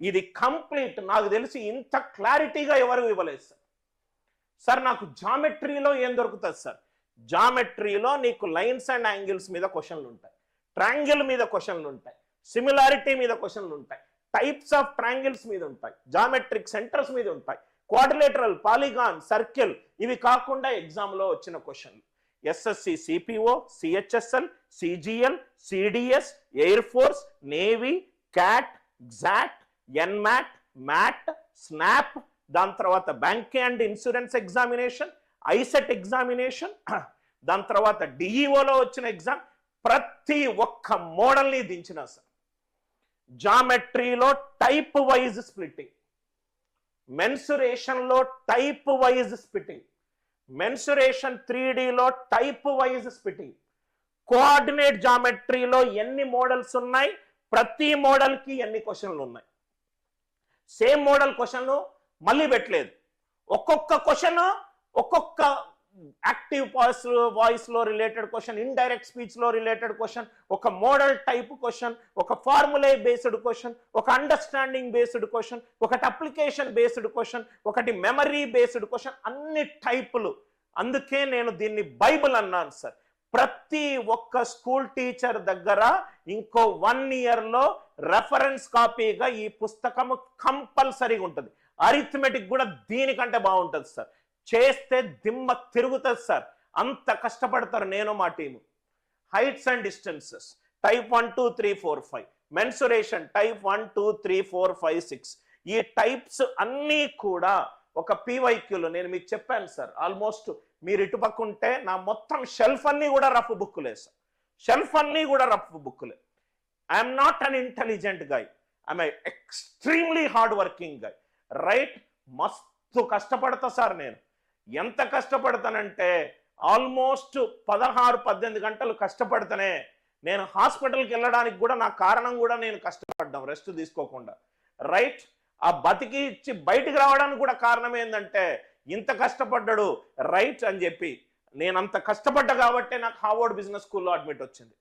ఇది కంప్లీట్. నాకు తెలిసి ఇంత క్లారిటీగా ఎవరు ఇవ్వలేదు సార్. సార్ నాకు జామెట్రీలో ఏం దొరుకుతుంది సార్? జామెట్రీలో నీకు లైన్స్ అండ్ యాంగిల్స్ మీద క్వశ్చన్లు ఉంటాయి. ట్రాంగిల్ మీద క్వశ్చన్లు ఉంటాయి. సిమిలారిటీ మీద క్వశ్చన్లు ఉంటాయి. టైప్స్ ఆఫ్ ట్రాంగిల్స్ మీద ఉంటాయి. జామెట్రిక్ సెంటర్స్ మీద ఉంటాయి. క్వాడ్రిలేటరల్ పాలిగాన్ సర్కిల్ ఇవి కాకుండా ఎగ్జామ్లో వచ్చిన క్వశ్చన్లు. SSC CPO CHSL CGL CDS air force navy CAT XAT NMAT MAT SNAP దాని తర్వాత bank and insurance examination ICET examination దాని తర్వాత డిఈఓలో వచ్చిన ఎగ్జామ్ ప్రతి ఒక్క మోడల్ని దించిన సార్. జామెట్రీలో type wise splitting మెన్సురేషన్లో type wise splitting mensuration three డిలో type wise splitting coordinate జామెట్రీలో ఎన్ని మోడల్స్ ఉన్నాయి? ప్రతి మోడల్కి ఎన్ని క్వశ్చన్లు ఉన్నాయి? సేమ్ మోడల్ క్వశ్చన్లు మళ్ళీ పెట్టలేదు. ఒక్కొక్క క్వశ్చన్ ఒక్కొక్క యాక్టివ్ వాయిస్ వాయిస్లో రిలేటెడ్ క్వశ్చన్ ఇండైరెక్ట్ స్పీచ్లో రిలేటెడ్ క్వశ్చన్ ఒక మోడల్ టైప్ క్వశ్చన్ ఒక ఫార్ములే బేస్డ్ క్వశ్చన్ ఒక అండర్స్టాండింగ్ బేస్డ్ క్వశ్చన్ ఒకటి అప్లికేషన్ బేస్డ్ క్వశ్చన్ ఒకటి మెమరీ బేస్డ్ క్వశ్చన్ అన్ని టైపులు. అందుకే నేను దీన్ని బైబిల్ అన్నాను సార్. ప్రతి ఒక్క స్కూల్ టీచర్ దగ్గర ఇంకో వన్ ఇయర్లో రెఫరెన్స్ కాపీగా ఈ పుస్తకము కంపల్సరీగా ఉంటుంది. అరిథమెటిక్ కూడా దీనికంటే బాగుంటుంది సార్. చేస్తే దిమ్మ తిరుగుతుంది సార్. అంత కష్టపడతారు నేను మా team. Heights and distances type one two three four five mensuration type one two three four five six ఈ టైప్స్ అన్నీ కూడా ఒక పీవైక్యూలు నేను మీకు చెప్పాను సార్ ఆల్మోస్ట్ మీరు ఇటుపక్క ఉంటే నా మొత్తం షెల్ఫ్ అన్నీ కూడా రఫ్ బుక్కులే సార్. షెల్ఫ్ అన్నీ కూడా rough బుక్కులే I'm not an intelligent guy I'm extremely hard working guy right మస్తు కష్టపడతా సార్ నేను. ఎంత కష్టపడతానంటే ఆల్మోస్ట్ పదహారు పద్దెనిమిది గంటలు కష్టపడతానే. నేను హాస్పిటల్కి వెళ్ళడానికి కూడా నా కారణం కూడా నేను కష్టపడ్డాం రెస్ట్ తీసుకోకుండా. రైట్ ఆ బతికి ఇచ్చి బయటికి రావడానికి కూడా కారణం ఏంటంటే ఇంత కష్టపడ్డాడు రైట్ అని చెప్పి. నేను అంత కష్టపడ్డా కాబట్టే నాకు హార్వర్డ్ బిజినెస్ స్కూల్లో అడ్మిట్ వచ్చింది.